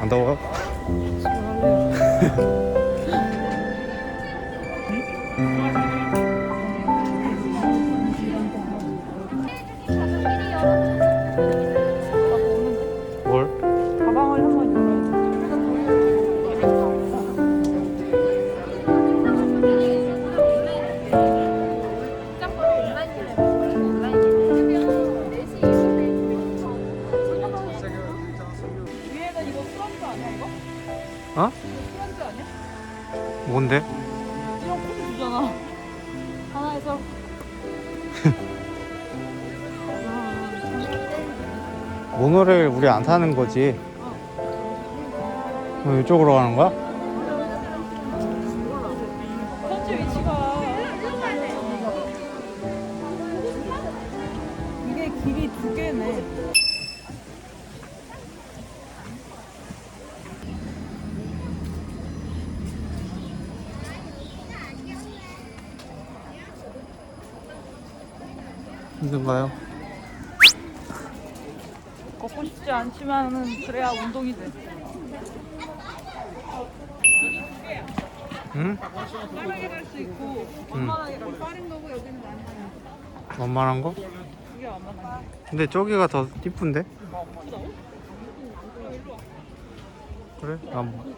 안 더워? 술안주 아니야 이거? 어? 술안주 아니야? 뭔데? 이런 콩 주잖아 하나에서 모노레일 우리 안 타는 거지. 어, 이쪽으로 가는 거야? 현재 위치가 이게 길이 두 개네 힘든가요? 걷고 싶지 않지만은 그래야 운동이 돼 응? 빠르게 갈 수 있고 원만하게 갈 빠른 거고 여기는 많이 원만한 거? 이게 근데 저기가 더 이쁜데? 그래? 난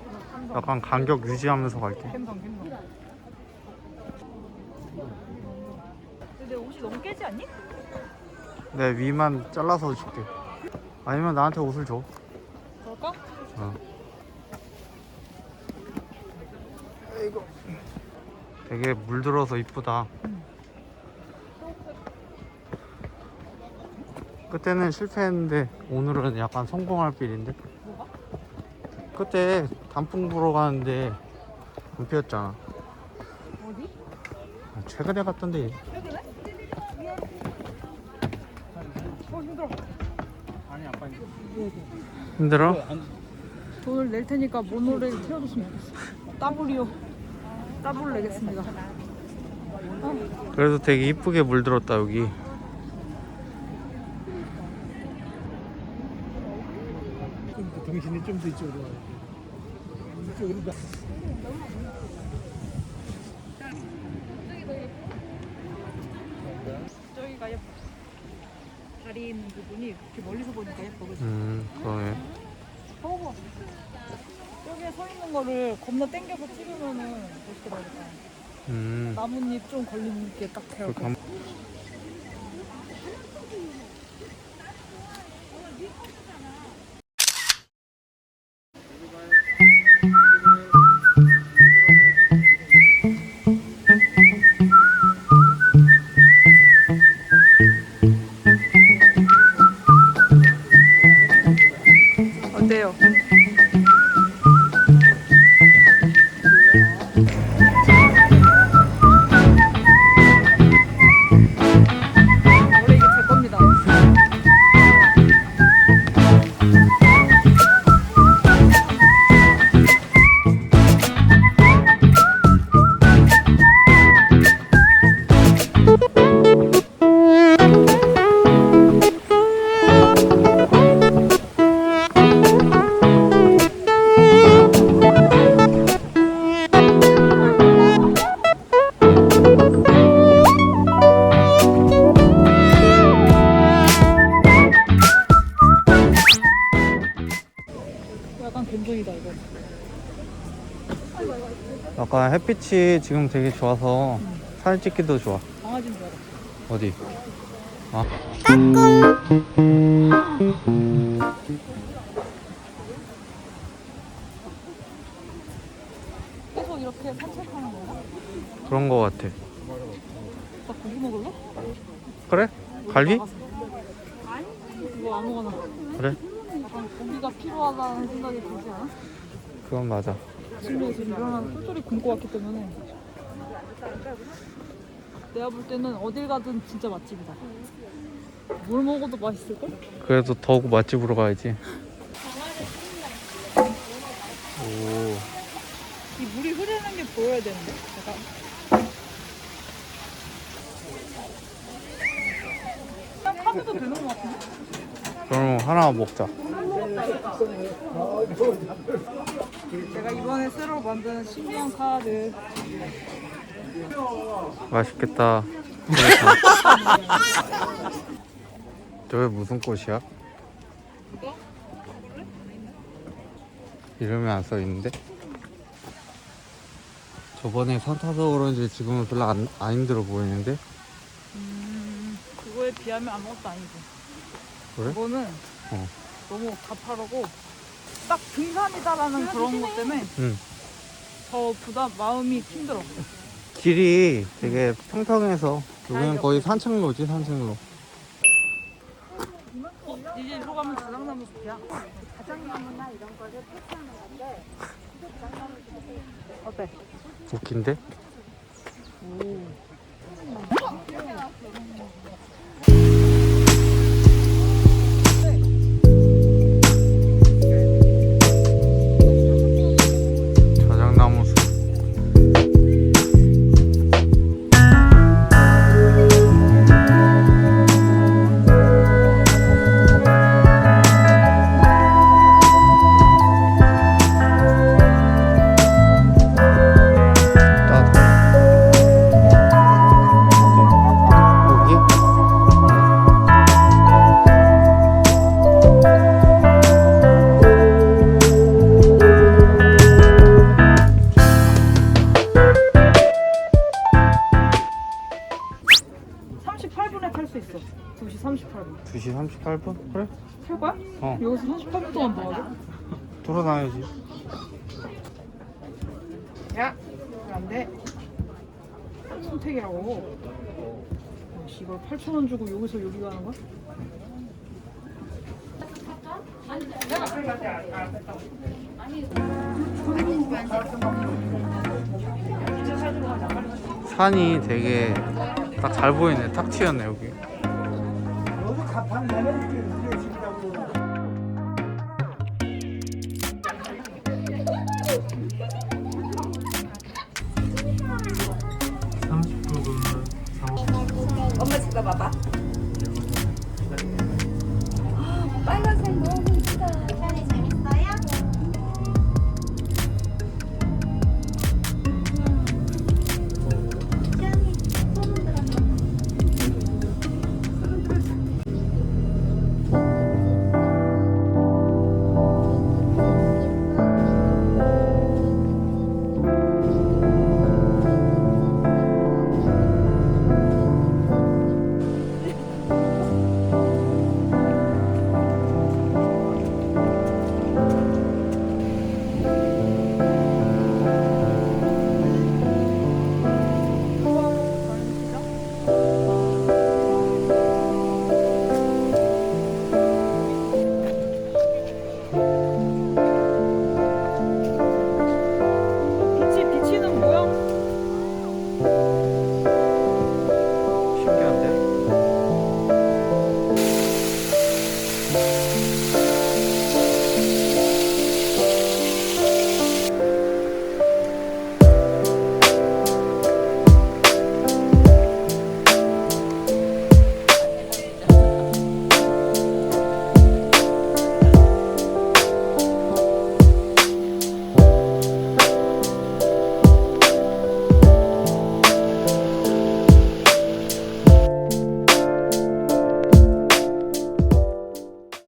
약간 간격 유지하면서 갈게. 갬성 갬성 근데 내 옷이 너무 깨지 않니? 내 위만 잘라서 줄게. 아니면 나한테 옷을 줘. 그럴까? 어. 되게 물들어서 이쁘다. 그때는 실패했는데 오늘은 약간 성공할 빌인데. 그때 단풍 보러 가는데 안 피었잖아. 어디? 최근에 갔던데. 힘들어? 돈을 낼 테니까 모노레일 태워줬으면 좋겠어 따블이요 따블 내겠습니다 그래도 되게 이쁘게 물들었다 여기. 당신이 좀 더 이쪽으로 와. 이쪽으로 가. 저기가 예뻐 다리 있는 부분이 이렇게 멀리서 보니까 예뻐 그지? 음, 그러네. 봐봐 여기에 서 있는 거를 겁나 땡겨서 찍으면은 나오겠다 음. 나뭇잎 좀 걸린 게딱그 해요 감... 어때 약간 햇빛이 지금 되게 좋아서 사진 찍기도 좋아. 강아지인 줄 알아. 어디? 아, 계속 이렇게 산책하는 건가? 그런 거 같아. 나 고기 먹을래? 그래? 갈비? 나가서. 이거 아무거나. 그래? 약간 고기가 필요하다는 생각이 들지 않아? 그건 맞아. 아침에 지금 일어나서 꿀꿀이 굶고 왔기 때문에 내가 볼 때는 어딜 가든 진짜 맛집이다. 뭘 먹어도 맛있을걸? 그래도 더욱 맛집으로 가야지. 오, 이 물이 흐르는 게 보여야 되는데. 약간 하나 먹자. 제가 이번에 새로 만든 신기한 카드. 맛있겠다. 저게 무슨 꽃이야? 이름이 안 써 있는데? 저번에 산 타서 그런지 지금은 별로 안, 안 힘들어 보이는데? 음, 그거에 비하면 아무것도 아니지. 그래? 그거는 어. 너무 가파르고 딱 등산이다라는 그런 것 때문에 응. 더 부담 마음이 힘들어. 길이 되게 평평해서 여기는 거의 산책로지 산책로. 이제 이리로 가면 자작나무 숲이야. 자작나무나 이런 거를 패스하는 건데 어때? 웃긴데? 자 38분. 2시 38분? 그래? 탈 거야? 어. 여기서 38분 동안 뭐 하게? 돌아다녀야지. 야, 안 돼. 선택이라고. 씨, 이걸 8,000원 주고 여기서 여기 가는 거야? 산이 되게 딱 잘 보이네. 탁 튀었네, 여기. 가판 내면 이렇게 진다고. 엄마 지금 봐봐